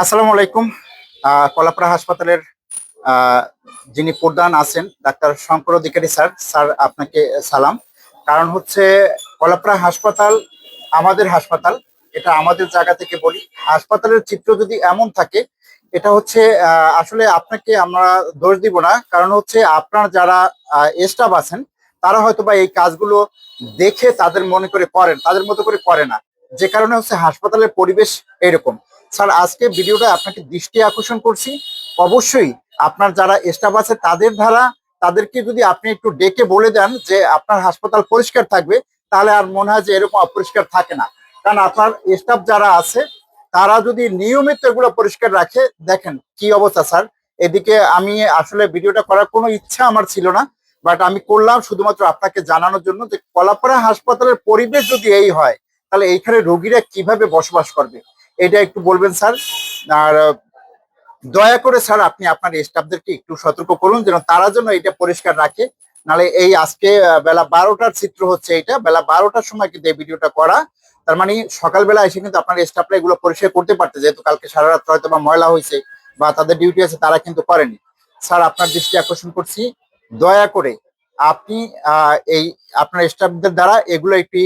আসসালামু আলাইকুম। কলাপাড়া হাসপাতালের যিনি প্রধান আছেন, doctor Shankar Adhikari sir sir আপনাকে সালাম। কারণ হচ্ছে কলাপাড়া হাসপাতাল আমাদের হাসপাতাল, এটা আমাদের জায়গা থেকে বলি। হাসপাতালের চিত্র যদি এমন থাকে, এটা হচ্ছে আসলে আপনাকে আমরা দোষ দিব না। কারণ হচ্ছে আপনার যারা স্টাফ আছেন, তারা হয়তো বা এই কাজগুলো দেখে তাদের মনে করে করেন, তাদের মতো করে করে না। যে কারণে হচ্ছে হাসপাতালের পরিবেশ এরকম। স্যার, আজকে ভিডিওটা আপনাকে দৃষ্টি আকর্ষণ করছি। অবশ্যই আপনার যারা স্টাফ আছে তাদের দ্বারা তাদেরকে যদি আপনি একটু ডেকে বলে দেন যে আপনার হাসপাতাল পরিষ্কার থাকবে, তাহলে আর মনে হয় যে এরকম অপরিষ্কার থাকে না। কারণ আপনার স্টাফ যারা আছে, তারা যদি নিয়মিত এগুলো পরিষ্কার রাখে, দেখেন কি অবস্থা স্যার। এদিকে আমি আসলে ভিডিওটা করার কোনো ইচ্ছা আমার ছিল না বাট আমি করলাম শুধুমাত্র আপনাকে জানানোর জন্য যে কলাপাড়া হাসপাতালের পরিবেশ যদি এই হয়, তাহলে এইখানে রোগীরা কীভাবে বসবাস করবে? এটা একটু বলবেন, স্যার। আর দয়া করে, স্যার, আপনি আপনার স্টাফদেরকে একটু সতর্ক করুন, যেন তারা যেন এটা পরিষ্কার রাখে। নালে এই আজকে বেলা বারোটার চিত্র হচ্ছে এটা। বেলা বারোটার সময় কিন্তু এই ভিডিওটা করা। তার মানে সকালবেলা এসে কিন্তু আপনার স্টাফরা এগুলো পরিষ্কার করতে পারতে, যেহেতু কালকে সারা রাত হয়তো বা ময়লা হয়েছে বা তাদের ডিউটি আছে, তারা কিন্তু করেনি। স্যার, আপনার দৃষ্টি আকর্ষণ করছি। দয়া করে আপনি এই আপনার স্টাফদের দ্বারা এগুলো একটু